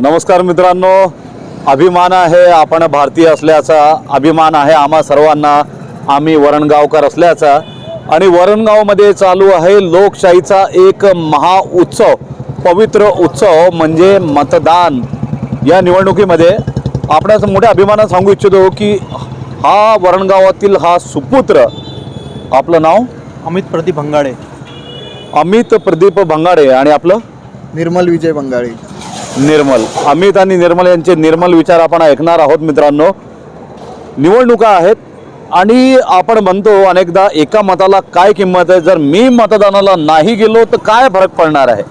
नमस्कार मित्रांनो अभिमान आहे आपण भारतीय असल्याचा अभिमान आहे आम्हा सर्वांना. आम्ही वरणगावकर असल्याचा. आणि वरणगावमध्ये चालू आहे लोकशाहीचा एक महा उत्सव पवित्र उत्सव म्हणजे मतदान. या निवडणुकीमध्ये आपणास मोठ्या अभिमानात सांगू इच्छितो की हा वरणगावातील हा सुपुत्र आपलं नाव? अमित प्रदीप भंगाडे अमित प्रदीप भंगाडे आणि आपलं? निर्मल विजय बंगाळी निर्मल. अमित आणि निर्मल यांचे निर्मल विचार आपण ऐकणार आहोत मित्रांनो. निवडणुका आहेत आणि आपण म्हणतो अनेकदा एका मताला काय किंमत आहे? जर मी मतदानाला नाही गेलो तर काय फरक पडणार आहे?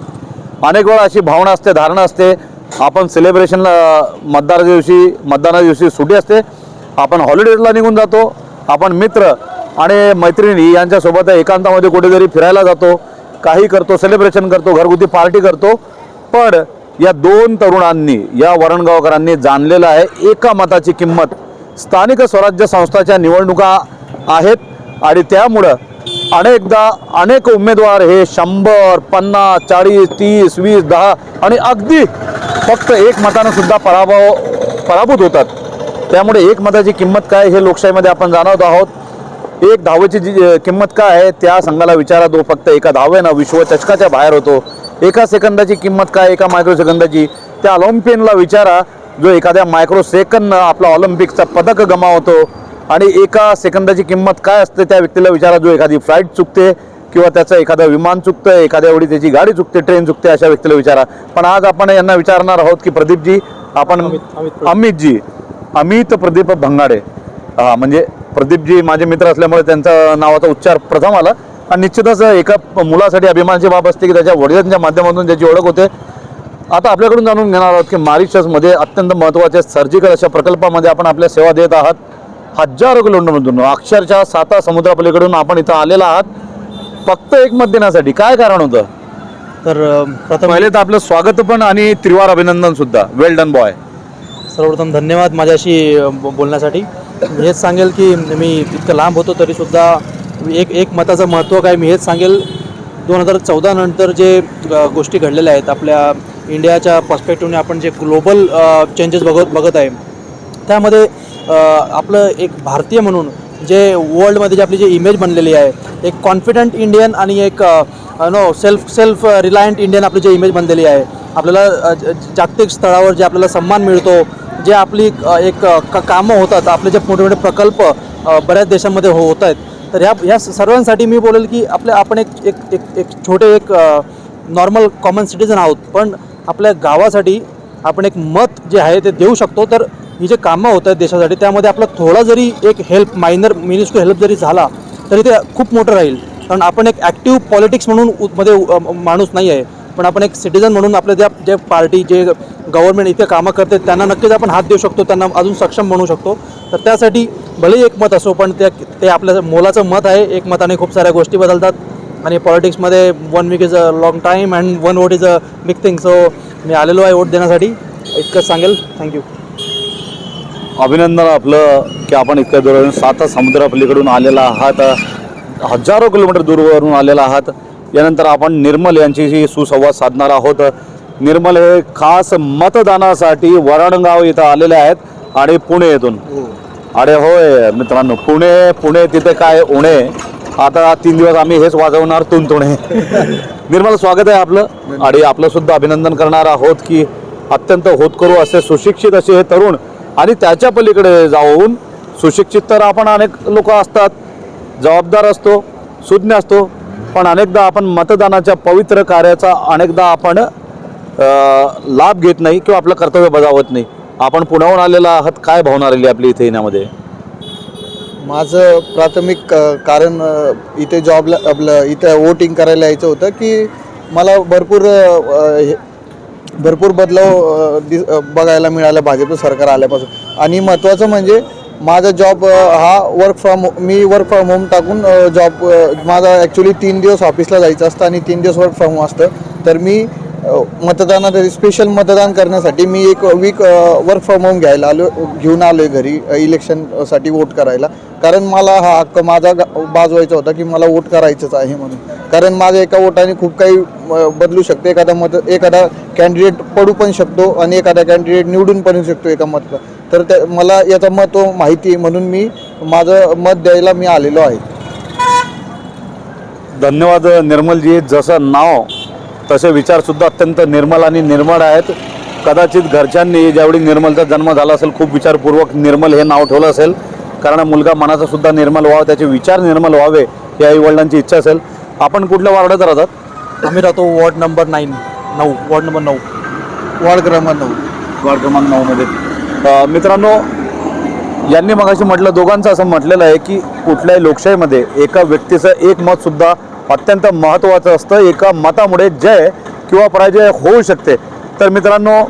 अनेक वेळा अशी भावना असते धारणा असते. आपण सेलिब्रेशनला मतदानाच्या दिवशी मतदानाच्या दिवशी सुटी असते. आपण हॉलिडेजला निघून जातो. आपण मित्र आणि मैत्रिणी यांच्यासोबत एकांतामध्ये कुठेतरी फिरायला जातो. काही करतो सेलिब्रेशन करतो घरगुती पार्टी करतो. पण या दोन तरुणांनी या वरणगावकरांनी जाणलेलं आहे एका मताची किंमत स्थानिक स्वराज्य संस्थाच्या निवडणुका आहेत आणि त्यामुळं अनेकदा अनेक उमेदवार हे शंभर पन्नास चाळीस तीस वीस दहा आणि अगदी फक्त एक मतानं सुद्धा पराभव पराभूत होतात. त्यामुळे एक मताची किंमत काय हे लोकशाहीमध्ये आपण जाणवत आहोत. एक धावेची जी किंमत काय आहे त्या संघाला विचारा तो फक्त एका धावेनं विश्वचषकाच्या बाहेर होतो. एका सेकंदाची किंमत काय एका मायक्रो सेकंदाची? त्या ऑलिम्पियनला विचारा जो एखाद्या मायक्रो सेकंदनं आपला ऑलिम्पिकचा पदक गमावतो आणि एका सेकंदाची किंमत काय असते त्या व्यक्तीला विचारा जो एखादी फ्लाईट चुकते किंवा त्याचं एखादं विमान चुकतं एखाद्या वेळी त्याची गाडी चुकते ट्रेन चुकते अशा व्यक्तीला विचारा. पण आज आपण यांना विचारणार आहोत की प्रदीपजी आपण अमित अमितजी अमित प्रदीप भंगाडे. हा म्हणजे प्रदीपजी माझे मित्र असल्यामुळे त्यांचा नावाचा उच्चार प्रथम आला. आणि निश्चितच एका मुलासाठी अभिमानाची बाब असते की त्याच्या वडिलांच्या माध्यमातून त्याची ओळख होते. आता आपल्याकडून जाणून घेणार आहोत की मॉरिशसमध्ये अत्यंत महत्त्वाच्या सर्जिकल अशा प्रकल्पामध्ये आपण आपल्या सेवा देत आहात. हजारो किलोमीटरमधून अक्षरशः साता समुद्रापलीकडून आपण इथं आलेला आहात. फक्त एक मत देण्यासाठी काय कारण होतं? तर प्रथम पहिले तर आपलं स्वागत पण आणि त्रिवार अभिनंदन सुद्धा. वेल डन बॉय सर्वप्रथम धन्यवाद माझ्याशी बोलण्यासाठी. हेच सांगेल की मी इतकं लांब होतो तरीसुद्धा एक एक मताचं महत्त्व काय मी हेच सांगेल. दोन हजार चौदा नंतर जे गोष्टी घडलेल्या आहेत आपल्या इंडियाच्या पर्स्पेक्टिव्हने आपण जे ग्लोबल चेंजेस बघत बघत आहे त्यामध्ये आपलं एक भारतीय म्हणून जे वर्ल्डमध्ये जे आपली जी इमेज बनलेली आहे एक कॉन्फिडंट इंडियन आणि एक no self self reliant Indian आपली जी इमेज बनलेली आहे. आपल्याला ज- जागतिक स्तरावर जे आपल्याला सन्मान मिळतो जे आपली एक कामं होतात आपले जे मोठे मोठे प्रकल्प बऱ्याच देशांमध्ये हो होत आहेत तर ह्या ह्या सर्वांसाठी मी बोलेल की आपल्या आपण एक एक एक एक छोटे एक नॉर्मल कॉमन सिटीजन आहोत. पण आपल्या गावासाठी आपण एक मत जे आहे ते देऊ शकतो. तर ही जे कामं होत आहेत देशासाठी त्यामध्ये आपला थोडा जरी एक हेल्प मायनर मिनिस्क्यू हेल्प जरी झाला तरी ते खूप मोठं राहील. कारण आपण एक ॲक्टिव्ह पॉलिटिक्स म्हणून मध्ये माणूस नाही आहे. पण आपण एक सिटीजन म्हणून आपल्या ज्या जे पार्टी जे गव्हर्नमेंट इथे कामं करते त्यांना नक्कीच आपण हात देऊ शकतो. त्यांना अजून सक्षम बनवू शकतो. तर त्यासाठी भलेही एक मत असो पण ते ते आपल्या मोलाचं मत आहे. एक मताने खूप साऱ्या गोष्टी बदलतात. आणि पॉलिटिक्समध्ये one week is a long time and one vote is a big thing so मी आलेलो आहे वोट देण्यासाठी. इतकंच सांगेल. थँक्यू अभिनंदन आपलं की आपण इतक्या दूर साता समुद्रापलीकडून आलेला आहात. हजारो किलोमीटर दूरवरून आलेला आहात. यानंतर आपण निर्मल यांच्याशी सुसंवाद साधणार आहोत. निर्मल हे खास मतदानासाठी वरणगाव इथं आलेले आहेत आणि पुणे येथून. अरे होय मित्रांनो पुणे पुणे तिथे काय उणे? आता तीन दिवस आम्ही हेच वाजवणार तुंतुणे निर्मल स्वागत आहे आपलं. आणि आपलं सुद्धा अभिनंदन करणार आहोत की अत्यंत होतकरू असे सुशिक्षित असे हे तरुण आणि त्याच्या पलीकडे जाऊन सुशिक्षित तर आपण अनेक लोक असतात जबाबदार असतो सुज्ञ असतो पण अनेकदा आपण मतदानाच्या पवित्र कार्याचा अनेकदा आपण लाभ घेत नाही किंवा आपलं कर्तव्य बजावत नाही. आपण पुण्याहून आलेला आहात काय भावना राहिली आपली इथे येण्यामध्ये? माझं प्राथमिक अ, कारण अ, इथे जॉबला आपलं इथे वोटिंग करायला यायचं होतं की मला भरपूर अ, हे- भरपूर बदलाव अ, दि अ, बघायला मिळाला भाजपचं सरकार आल्यापासून. आणि महत्त्वाचं म्हणजे माझा जॉब हा वर्क फ्रॉम मी वर्क फ्रॉम होम टाकून जॉब माझा ॲक्च्युली तीन दिवस ऑफिसला जायचं असतं आणि तीन दिवस वर्क फ्रॉम होम असतं. तर मी मतदानासाठी स्पेशल मतदान करण्यासाठी मी एक वीक वर्क फ्रॉम होम घ्यायला आलो घेऊन आलो आहे घरी इलेक्शनसाठी वोट करायला. कारण मला हा हक्क माझा गा- बाजवायचा होता की मला वोट करायचंच आहे म्हणून. कारण माझ्या एका वोटाने खूप काही बदलू शकते. एखादा मत एखादा कॅन्डिडेट पडू पण शकतो आणि एखादा कॅन्डिडेट निवडून पण येऊ शकतो एका मत तर त्या मला याचा महत्त्व माहिती आहे म्हणून मी माझं मत द्यायला मी आलेलो आहे. धन्यवाद निर्मलजी. जसं नाव तसे विचारसुद्धा अत्यंत निर्मल आणि निर्मळ आहेत. कदाचित घरच्यांनी ज्यावेळी निर्मलचा जन्म झाला असेल खूप विचारपूर्वक निर्मल हे नाव ठेवलं असेल. कारण मुलगा मनाचा सुद्धा निर्मल व्हावा त्याचे विचार निर्मल व्हावे ही आई वडिलांची इच्छा असेल. आपण कुठल्या वार्डात राहतात? आम्ही राहतो वॉर्ड नंबर नाईन नऊ वॉर्ड नंबर नऊ. वार्ड क्रमांक नऊ. वार्ड क्रमांक नऊमध्ये मित्रांनो यांनी मगाशी म्हटलं दोघांचं असं म्हटलेलं आहे की कुठल्याही लोकशाहीमध्ये एका व्यक्तीचं एक मत सुद्धा अत्यंत महत्त्वाचं असतं. एका मतामुळे जय किंवा पराजय होऊ शकते. तर मित्रांनो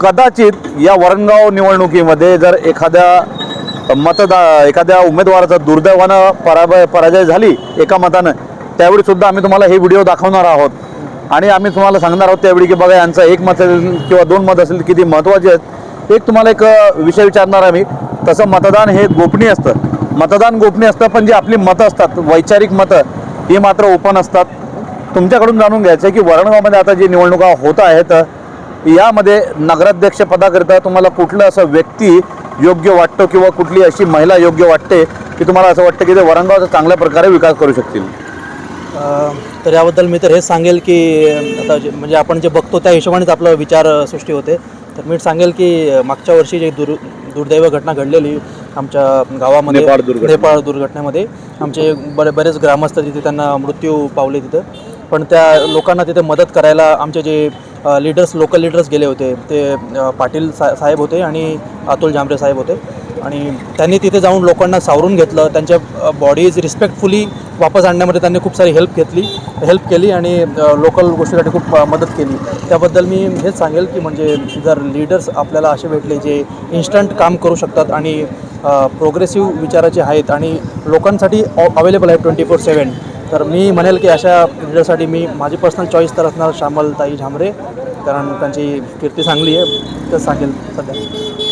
कदाचित या वरणगाव निवडणुकीमध्ये जर एखाद्या मतदा एखाद्या उमेदवाराचा दुर्दैवानं पराभय पराजय झाली एका मतानं त्यावेळी सुद्धा आम्ही तुम्हाला हे व्हिडिओ दाखवणार आहोत. आणि आम्ही तुम्हाला सांगणार आहोत त्यावेळी की बघा यांचं एक मत असेल किंवा दोन मत असेल किती महत्त्वाचे आहेत. एक तुम्हाला एक विषय विचारणार आम्ही. तसं मतदान हे गोपनीय असतं. मतदान गोपनीय असतं पण जे आपली मतं असतात वैचारिक मतं ही मात्र ओपन असतात. तुमच्याकडून जाणून घ्यायचं आहे की वरणगावमध्ये आता जी निवडणुका होत आहेत यामध्ये नगराध्यक्ष पदाकरिता तुम्हाला कुठलं असं व्यक्ती योग्य वाटतो किंवा कुठली अशी महिला योग्य वाटते की तुम्हाला असं वाटतं की ते वरणगावचा चांगल्या प्रकारे विकास करू शकतील? तर याबद्दल मी तर हे सांगेल की आता जे म्हणजे आपण जे बघतो त्या हिशोबानेच आपलं विचार सृष्टी होते. तर मी सांगेल की मागच्या वर्षी जे दुर् दुर्दैव घटना घडलेली आमच्या गावामध्ये नेपाळ दुर्घटना. नेपाळ दुर्घटनेमध्ये आमचे बरे बरेच ग्रामस्थ तिथे त्यांना मृत्यू पावले तिथं. पण त्या लोकांना तिथे मदत करायला आमचे जे लीडर्स लोकल लीडर्स गेले होते. ते अ, पाटील सा साहेब होते आणि अतुल झांबरे साहेब होते. आणि त्यांनी तिथे जाऊन लोकांना सावरून घेतलं त्यांच्या बॉडीज रिस्पेक्टफुली वापस आणण्यामध्ये त्यांनी खूप सारी हेल्प घेतली हेल्प केली आणि लोकल गोष्टीसाठी खूप मदत केली. त्याबद्दल मी हेच सांगेल की म्हणजे जर लीडर्स आपल्याला असे भेटले जे इन्स्टंट काम करू शकतात आणि प्रोग्रेसिव्ह विचाराचे आहेत आणि लोकांसाठी अवेलेबल आहे ट्वेंटी फोर सेवन तर मी म्हणेल की अशा लीडरसाठी मी माझी पर्सनल चॉईस तर असणार श्यामल ताई झांबरे कारण त्यांची कीर्ती चांगली आहे तर सांगेल सध्या.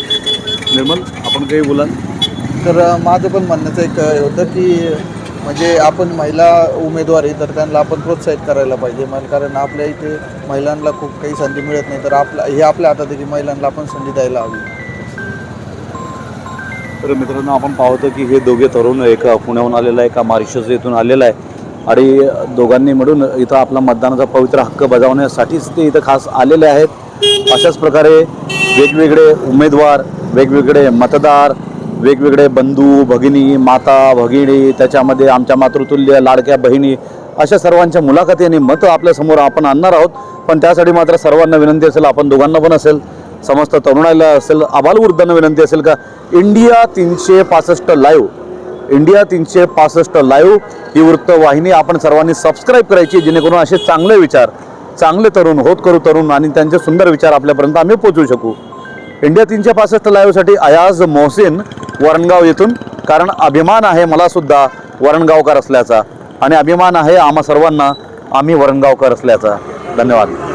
निर्मल आपण काही बोला. तर माझं पण म्हणण्याचं एक अ, होतं की म्हणजे आपण महिला उमेदवार आहे तर त्यांना आपण प्रोत्साहित करायला पाहिजे. मला कारण आपल्या इथे महिलांना खूप काही संधी मिळत नाही तर आपल्या हे आपल्या हातात आहे की महिलांना आपण संधी द्यायला हवी. तर मित्रांनो आपण पाहतो की हे दोघे तरुण एका पुण्याहून आलेला आहे एका मारिशस येथून आलेला आहे. आणि दोघांनी मिळून इथं आपला मतदानाचा पवित्र हक्क बजावण्यासाठीच ते इथं खास आलेले आहेत. अशाच प्रकारे वेगवेगळे उमेदवार वेगवेगळे मतदार वेगवेगळे बंधू भगिनी माता भगिनी त्याच्यामध्ये आमच्या मातृतुल्य लाडक्या बहिणी अशा सर्वांच्या मुलाखती आणि मतं आपल्यासमोर आपण आणणार आहोत. पण त्यासाठी मात्र सर्वांना विनंती असेल आपण दोघांना पण असेल समस्त तरुणाईला असेल आबालवृद्धांना विनंती असेल का? इंडिया तीनशे पासष्ट लाईव्ह इंडिया तीनशे पासष्ट लाईव्ह ही वृत्तवाहिनी आपण सर्वांनी सबस्क्राईब करायची जेणेकरून असे चांगले विचार चांगले तरुण होत करू तरुण आणि त्यांचे सुंदर विचार आपल्यापर्यंत आम्ही पोचवू शकू. इंडिया तीनशे पासष्ट लाईव्हसाठी अयाज मोहसिन वरणगाव येथून. कारण अभिमान आहे मला सुद्धा वरणगावकर असल्याचा. आणि अभिमान आहे आम्हा सर्वांना आम्ही वरणगावकर असल्याचा. धन्यवाद.